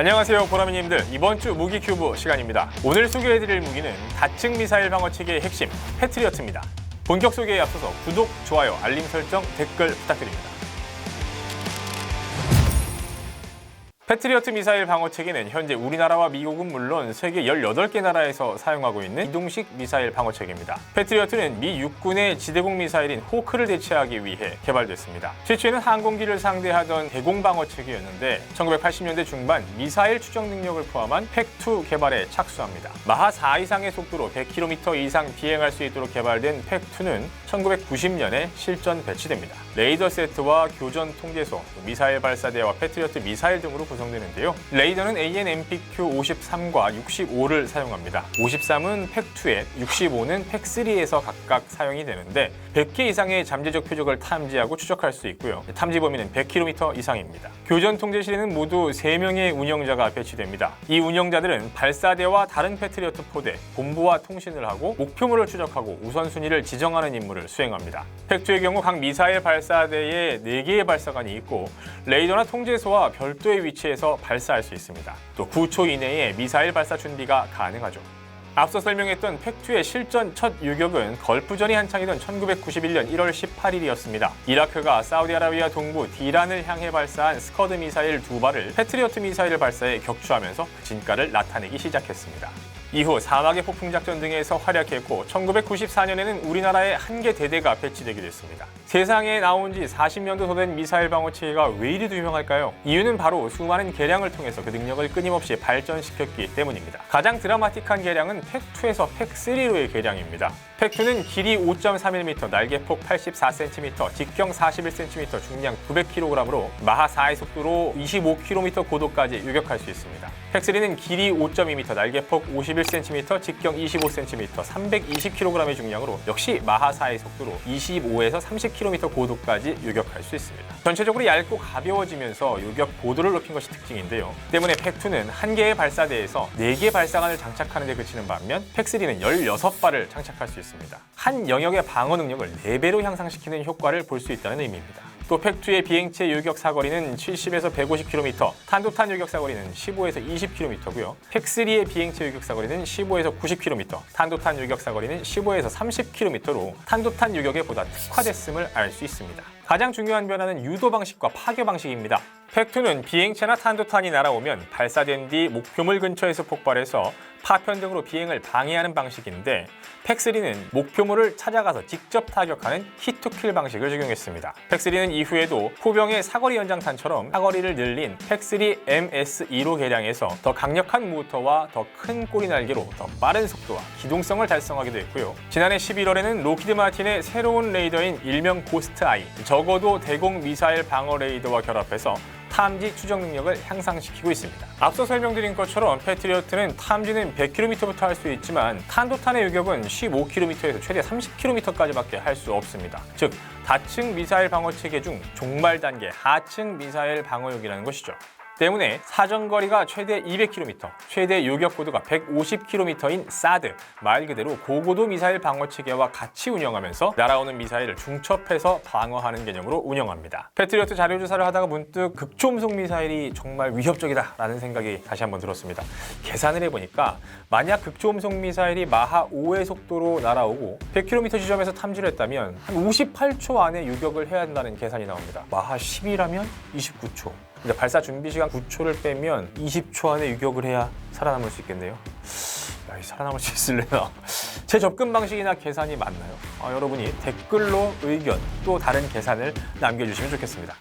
안녕하세요 보라미님들. 이번 주 무기 큐브 시간입니다. 오늘 소개해드릴 무기는 다층 미사일 방어 체계의 핵심 패트리어트입니다. 본격 소개에 앞서서 구독, 좋아요, 알림 설정, 댓글 부탁드립니다 패트리어트 미사일 방어 체계는 현재 우리나라와 미국은 물론 세계 18개 나라에서 사용하고 있는 이동식 미사일 방어 체계입니다. 패트리어트는 미 육군의 지대공 미사일인 호크를 대체하기 위해 개발됐습니다. 최초에는 항공기를 상대하던 대공 방어 체계였는데 1980년대 중반 미사일 추적 능력을 포함한 팩2 개발에 착수합니다. 마하 4 이상의 속도로 100km 이상 비행할 수 있도록 개발된 팩2는 1990년에 실전 배치됩니다. 레이더 세트와 교전 통제소, 미사일 발사대와 패트리어트 미사일 등으로 구성 되는데요. 레이더는 AN/MPQ 53과 65를 사용합니다. 53은 팩2에 65는 팩3에서 각각 사용이 되는데 100개 이상의 잠재적 표적을 탐지하고 추적할 수 있고요. 탐지 범위는 100km 이상입니다. 교전 통제실에는 모두 3명의 운영자가 배치됩니다. 이 운영자들은 발사대와 다른 패트리어트 포대, 본부와 통신을 하고 목표물을 추적하고 우선순위를 지정하는 임무를 수행합니다. 팩2의 경우 각 미사일 발사대에 4개의 발사관이 있고 레이더나 통제소와 별도의 위치에 서 발사할 수 있습니다. 또 9초 이내에 미사일 발사 준비가 가능하죠. 앞서 설명했던 팩2의 실전 첫 유격은 걸프전이 한창이던 1991년 1월 18일이었습니다. 이라크가 사우디아라비아 동부 디란을 향해 발사한 스커드 미사일 두 발을 패트리어트 미사일을 발사해 격추하면서 그 진가를 나타내기 시작했습니다. 이후 사막의 폭풍 작전 등에서 활약했고 1994년에는 우리나라에 한 개 대대가 배치되게 됐습니다. 세상에 나온 지 40년도 더 된 미사일 방어 체계가 왜 이리도 유명할까요? 이유는 바로 수많은 개량을 통해서 그 능력을 끊임없이 발전시켰기 때문입니다. 가장 드라마틱한 개량은 팩2에서 팩3로의 개량입니다. 팩2는 길이 5.31m, 날개폭 84cm, 직경 41cm, 중량 900kg으로 마하 4의 속도로 25km 고도까지 유격할 수 있습니다. 팩3는 길이 5.2m, 날개폭 51cm, 직경 25cm, 320kg의 중량으로 역시 마하 4의 속도로 25에서 30km 고도까지 유격할 수 있습니다. 전체적으로 얇고 가벼워지면서 유격 고도를 높인 것이 특징인데요. 때문에 팩2는 한 개의 발사대에서 4개 발사관을 장착하는 데 그치는 반면 팩3는 16발을 장착할 수 있습니다. 한 영역의 방어 능력을 4배로 향상시키는 효과를 볼 수 있다는 의미입니다. 또 팩2의 비행체 유격 사거리는 70에서 150km, 탄도탄 유격 사거리는 15에서 20km고요. 팩3의 비행체 유격 사거리는 15에서 90km, 탄도탄 유격 사거리는 15에서 30km로 탄도탄 유격에 보다 특화됐음을 알 수 있습니다. 가장 중요한 변화는 유도 방식과 파괴 방식입니다. 팩2는 비행체나 탄도탄이 날아오면 발사된 뒤 목표물 근처에서 폭발해서 파편 등으로 비행을 방해하는 방식인데 팩3는 목표물을 찾아가서 직접 타격하는 히투킬 방식을 적용했습니다. 팩3는 이후에도 포병의 사거리 연장탄처럼 사거리를 늘린 팩3 MS2로 개량해서 더 강력한 모터와 더 큰 꼬리 날개로 더 빠른 속도와 기동성을 달성하기도 했고요. 지난해 11월에는 로키드 마틴의 새로운 레이더인 일명 고스트 아이, 적어도 대공 미사일 방어 레이더와 결합해서 탐지 추적 능력을 향상시키고 있습니다. 앞서 설명드린 것처럼 패트리어트는 탐지는 100km부터 할 수 있지만 탄도탄의 유격은 15km에서 최대 30km까지밖에 할 수 없습니다. 즉 다층 미사일 방어 체계 중 종말 단계 하층 미사일 방어용이라는 것이죠. 때문에 사정거리가 최대 200km, 최대 요격 고도가 150km인 사드, 말 그대로 고고도 미사일 방어 체계와 같이 운영하면서 날아오는 미사일을 중첩해서 방어하는 개념으로 운영합니다. 패트리어트 자료 조사를 하다가 문득 극초음속 미사일이 정말 위협적이다라는 생각이 다시 한번 들었습니다. 계산을 해보니까 만약 극초음속 미사일이 마하 5의 속도로 날아오고 100km 지점에서 탐지를 했다면 한 58초 안에 유격을 해야 한다는 계산이 나옵니다. 마하 10이라면 29초. 근데 발사 준비 시간 9초를 빼면 20초 안에 유격을 해야 살아남을 수 있겠네요. 야, 이 살아남을 수 있을래나? 제 접근 방식이나 계산이 맞나요? 아, 여러분이 댓글로 의견 또 다른 계산을 남겨주시면 좋겠습니다.